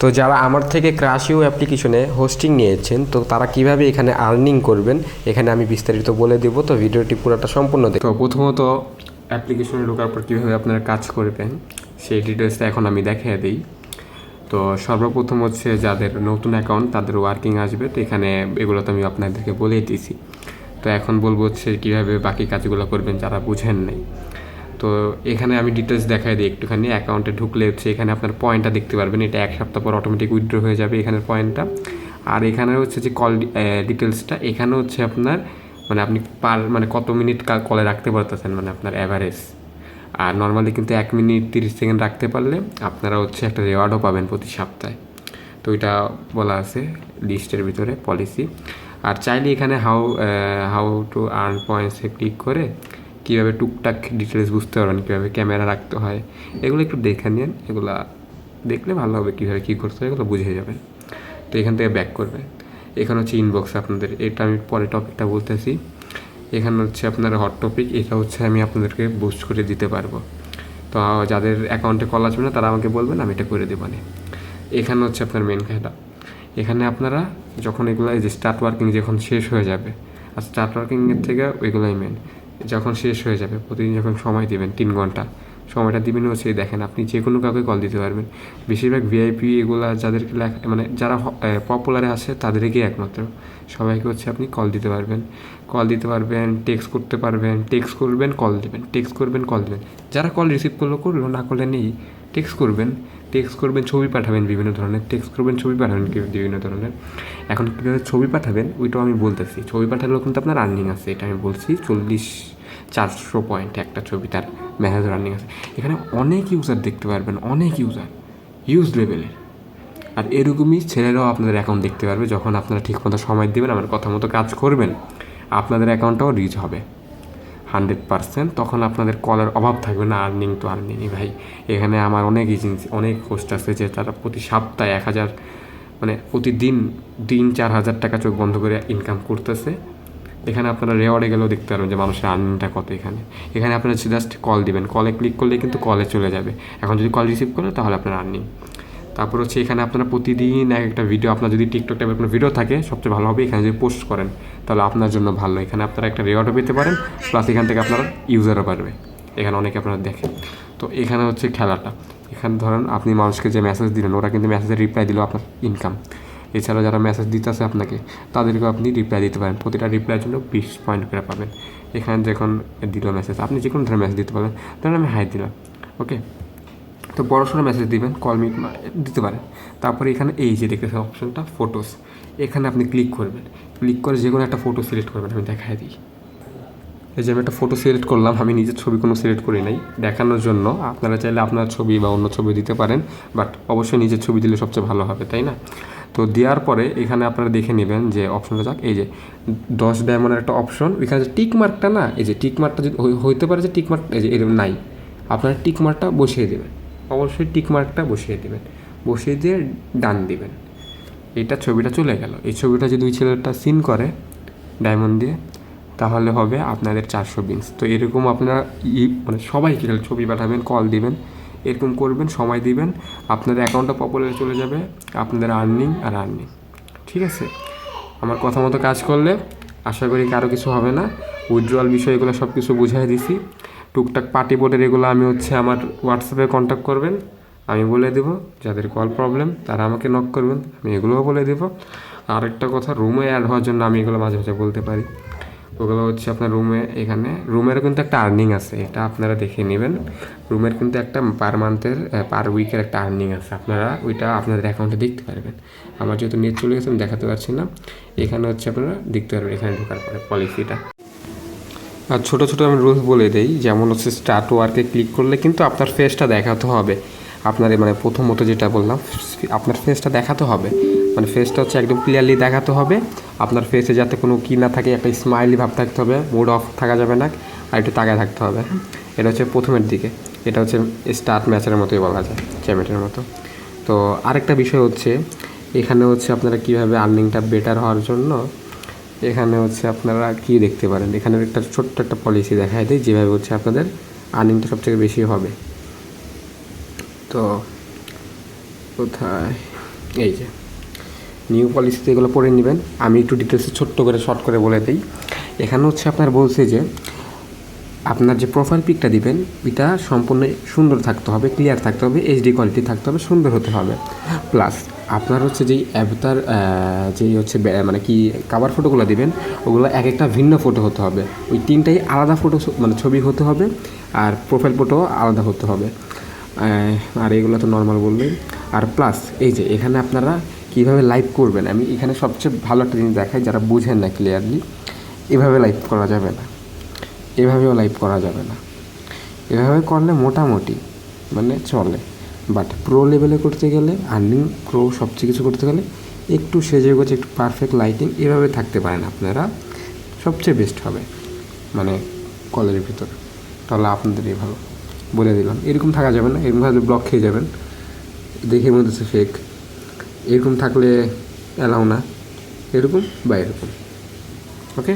তো যারা আমার থেকে ক্রাশিও অ্যাপ্লিকেশনে হোস্টিং নিয়েছেন, তো তারা কীভাবে এখানে আর্নিং করবেন, এখানে আমি বিস্তারিত বলে দেবো। তো ভিডিওটি পুরোটা সম্পূর্ণ দেখুন। তো প্রথমত অ্যাপ্লিকেশনে ঢোকার পর কীভাবে আপনারা কাজ করবেন, সেই ডিটেলসটা এখন আমি দেখিয়ে দিই। তো সর্বপ্রথম হচ্ছে যাদের নতুন অ্যাকাউন্ট তাদের ওয়ার্কিং আসবে, তো এখানে এগুলো তো আমি আপনাদেরকে বলেই দিয়েছি তো এখন বলব হচ্ছে কীভাবে বাকি কাজগুলো করবেন যারা বুঝেন নাই। তো এখানে আমি ডিটেলস দেখাই দিই একটুখানি। অ্যাকাউন্টে ঢুকলে হচ্ছে এখানে আপনার পয়েন্টটা দেখতে পারবেন। এটা এক সপ্তাহ পর অটোমেটিক উইথড্র হয়ে যাবে এখানের পয়েন্টটা আর এখানে হচ্ছে যে কল ডিটেলসটা এখানে হচ্ছে আপনার মানে আপনি পার মানে কত মিনিট কলে রাখতে পারতেছেন মানে আপনার অ্যাভারেজ আর নর্মালি কিন্তু এক মিনিট তিরিশ সেকেন্ড রাখতে পারলে আপনারা হচ্ছে একটা রেওয়ার্ডও পাবেন প্রতি সপ্তাহে। তো এটা বলা আছে লিস্টের ভিতরে পলিসি আর চাইলে এখানে হাউ হাউ টু আর্ন পয়েন্টসে ক্লিক করে কীভাবে টুকটাক ডিটেলস বুঝতে পারবেন, কীভাবে ক্যামেরা রাখতে হয়, এগুলো একটু দেখে নিন, এগুলা দেখলে ভালো হবে কীভাবে কী করতে হয়, এগুলো বুঝে যাবেন। তো এখান থেকে ব্যাক করবে। এখানে হচ্ছে ইনবক্স আপনাদের, এটা আমি পরে টপিকটা বলতেছি। এখানে হচ্ছে আপনার হট টপিক এটা হচ্ছে আমি আপনাদেরকে বুস্ট করে দিতে পারব। তো যাদের অ্যাকাউন্টে কল আসবে না, তারা আমাকে বলবেন, আমি এটা করে দেবো এখানে হচ্ছে আপনার মেন খেলা এখানে আপনারা যখন এগুলো এই যে স্টার্ট ওয়ার্কিং যখন শেষ হয়ে যাবে, আর স্টার্ট ওয়ার্কিংয়ের থেকে ওইগুলোই মেন যখন শেষ হয়ে যাবে, প্রতিদিন যখন সময় দিবেন, তিন ঘণ্টা সময়টা দিবেন হচ্ছে দেখেন আপনি যে কোনো কাউকে কল দিতে পারবেন। বেশিরভাগ ভিআইপি এগুলা যাদেরকে লেখা মানে যারা পপুলারে আছে, তাদেরকেই একমাত্র। সবাইকে হচ্ছে আপনি কল দিতে পারবেন। কল দিতে পারবেন টেক্সট করতে পারবেন টেক্সট করবেন কল দেবেন টেক্সট করবেন কল দেবেন। যারা কল রিসিভ করল করল, না করলে নেই টেক্সট করবেন। টেক্সট করবেন, ছবি পাঠাবেন, বিভিন্ন ধরনের টেক্সট করবেন, ছবি পাঠাবেন বিভিন্ন ধরনের। এখন কীভাবে ছবি পাঠাবেন, ওইটাও আমি বলতেছি। ছবি পাঠালেও কিন্তু আপনার আর্নিং আছে, এটা আমি বলছি, চল্লিশ চারশো পয়েন্ট একটা ছবি তার মেসেজ রানিং আছে। এখানে অনেক ইউজার দেখতে পারবেন, অনেক ইউজার হিউজ লেভেলের আর এরকমই ছেলেরাও আপনাদের অ্যাকাউন্ট দেখতে পারবে, যখন আপনারা ঠিকমতো সময় দেবেন, আমার কথা মতো কাজ করবেন, আপনাদের অ্যাকাউন্টটাও রিচ হবে। হান্ড্রেড পার্সেন্ট, তখন আপনাদের কলের অভাব থাকবে না আর্নিং তো আর্নিংই ভাই, এখানে আমার অনেক এজেন্সি অনেক হোস্ট আছে যে তারা প্রতি সপ্তাহে এক হাজার মানে প্রতিদিন দিন চার হাজার টাকা চোখ বন্ধ করে ইনকাম করতেছে। এখানে আপনারা রেওয়ার্ডে গেলেও দেখতে পারবেন যে মানুষের আর্নিংটা কত এখানে। এখানে আপনারা জাস্ট কল দিবেন। কলে ক্লিক করলে কিন্তু কলে চলে যাবে। এখন যদি কল রিসিভ করে, তাহলে আপনার আর্নিং তারপর হচ্ছে এখানে আপনারা প্রতিদিন এক একটা ভিডিও আপনার যদি টিকটক টাইপের কোনো ভিডিও থাকে, সবচেয়ে ভালো হবে এখানে যদি পোস্ট করেন, তাহলে আপনার জন্য ভালো। এখানে আপনারা একটা রেওয়ার্ডও পেতে পারেন প্লাস এখান থেকে আপনারা ইউজারও পারবে এখানে অনেকে আপনারা দেখেন। তো এখানে হচ্ছে খেলাটা। এখানে ধরেন আপনি মানুষকে যে মেসেজ দিলেন, ওরা কিন্তু মেসেজের রিপ্লাই দিলেও আপনার ইনকাম এছাড়া যারা মেসেজ দিতেছে আপনাকে, তাদেরকেও আপনি রিপ্লাই দিতে পারেন। প্রতিটা রিপ্লাইয়ের জন্য বিশ পয়েন্ট করে পাবেন। এখানে যখন দিল মেসেজ আপনি যে কোনো ধরনের মেসেজ দিতে পারবেন। ধরেন আমি হাই দিলাম ওকে তো বড়সড় মেসেজ দিবেন কল মি, দিতে পারেন। তারপরে এখানে এই যে দেখতেছেন অপশনটা ফটোস এখানে আপনি ক্লিক করবেন। ক্লিক করে যে কোনো একটা ফটো সিলেক্ট করবেন, আমি দেখাই দিই। এই যে আমি একটা ফটো সিলেক্ট করলাম, আমি নিজের ছবি কোনো সিলেক্ট করি নাই। দেখানোর জন্য আপনারা চাইলে আপনার ছবি বা অন্য ছবি দিতে পারেন বাট অবশ্যই নিজের ছবি দিলে সবচেয়ে ভালো হবে, তাই না? তো দেওয়ার পরে এখানে আপনারা দেখে নেবেন যে অপশনটা যাক, এই যে দশ ডায়মন্ডের একটা অপশন এখানে যে টিক মার্কটা না, এই যে টিক মার্কটা যদি হইতে পারে যে টিক মার্ক এই যে এরকম নাই। আপনারা টিক মার্কটা বসিয়ে দেবেন। অবশ্যই টিক মার্কটা বসিয়ে দেবেন। বসিয়ে দিয়ে ডান দিবেন। এটা ছবিটা চলে গেল। এই ছবিটা যদি ওই ছেলেটা সিন করে ডায়মন্ড দিয়ে, তাহলে হবে আপনাদের চারশো বিনস তো এরকম আপনারা ই মানে সবাইকে খালি ছবি পাঠাবেন কল দিবেন, এরকম করবেন, সময় দিবেন। আপনাদের অ্যাকাউন্টটা পপুলারে চলে যাবে, আপনাদের আর্নিং আর আর্নিং ঠিক আছে? আমার কথা মতো কাজ করলে আশা করি কারও কিছু হবে না। উইথড্রয়াল বিষয়গুলো সব কিছু বুঝাই দিছি। টুকটাক পার্টি বোর্ডের এগুলো আমি হচ্ছে আমার হোয়াটসঅ্যাপে কন্ট্যাক্ট করবেন, আমি বলে দেবো যাদের কল প্রবলেম তারা আমাকে নক করবেন, আমি এগুলোও বলে দেবো। আরেকটা কথা রুমে অ্যাড হওয়ার জন্য আমি এগুলো মাঝে মাঝে বলতে পারি। ওগুলো হচ্ছে আপনার রুমে এখানে রুমের কিন্তু একটা আর্নিং আছে, এটা আপনারা দেখে নেবেন। রুমের কিন্তু একটা পার মান্থের পার উইকের একটা আর্নিং আছে, আপনারা ওইটা আপনাদের অ্যাকাউন্টে দেখতে পারবেন। আমার যেহেতু নেট চলে গেছে, আমি দেখাতে পারছি না। এখানে হচ্ছে আপনারা দেখতে পারবেন, এখানে ঢোকার পরে পলিসিটা আর ছোটো ছোটো আমি রুলস বলে দিই, যেমন হচ্ছে স্টার্ট ওয়ার্কে ক্লিক করলে কিন্তু আপনার ফেসটা দেখাতে হবে। আপনার মানে প্রথমত যেটা বললাম, আপনার ফেসটা দেখাতে হবে। মানে ফেসটা হচ্ছে একদম ক্লিয়ারলি দেখাতে হবে। আপনার ফেসে যাতে কোনো কি না থাকে, একটা স্মাইলি ভাব থাকতে হবে মুড অফ থাকা যাবে না, আর একটু তাকায় থাকতে হবে। এটা হচ্ছে প্রথমের দিকে। এটা হচ্ছে স্টার্ট ম্যাচের মতোই বলা যায় চ্যামেটের মতো। তো আরেকটা বিষয় হচ্ছে, এখানে হচ্ছে আপনারা কীভাবে আর্নিংটা বেটার হওয়ার জন্য এখানে হচ্ছে আপনারা কি দেখতে পারেন? এখানে একটা ছোট্ট একটা পলিসি দেখায় দেয় যেভাবে হচ্ছে আপনাদের আর্নিংটা সবথেকে বেশি হবে। তো কোথায়? এই যে নিউ পলিসিতে এগুলো পড়ে নেবেন। আমি একটু ডিটেলসে ছোট্ট করে শর্ট করে বলে দিই। এখানে হচ্ছে আপনার বলছে যে আপনার যে প্রোফাইল পিকটা দিবেন, এটা সম্পূর্ণ সুন্দর থাকতে হবে ক্লিয়ার থাকতে হবে এইচডি কোয়ালিটি থাকতে হবে, সুন্দর হতে হবে। প্লাস আপনার হচ্ছে যেই অ্যাভতার যেই হচ্ছে মানে কি কাভার ফটোগুলো দিবেন, ওগুলো এক একটা ভিন্ন ফটো হতে হবে। ওই তিনটাই আলাদা ফটো মানে ছবি হতে হবে, আর প্রোফাইল ফটো আলাদা হতে হবে। আর এগুলো তো নর্মাল বললেই। আর প্লাস এই যে এখানে আপনারা কীভাবে লাইভ করবেন? আমি এখানে সবচেয়ে ভালো একটা জিনিস দেখাই, যারা বুঝেন না ক্লিয়ারলি এভাবে লাইভ করা যাবে না। এভাবেও লাইভ করা যাবে না। এভাবে করলে মোটামুটি মানে চলে। বাট প্রো লেভেলে করতে গেলে আর্নিং প্রো সবচেয়ে কিছু করতে গেলে, একটু সেজে গেছে একটু পারফেক্ট লাইটিং এভাবে থাকতে পারেন আপনারা। সবচেয়ে বেস্ট হবে মানে কলের ভিতর। তাহলে আপনাদেরই ভালো। বলে দিলাম, এরকম থাকা যাবে না, এরকম থাকলে ব্লক খেয়ে যাবেন। দেখে মনে হচ্ছে ফেক এরকম থাকলে অ্যালাউ না। এরকম বা এরকম। ওকে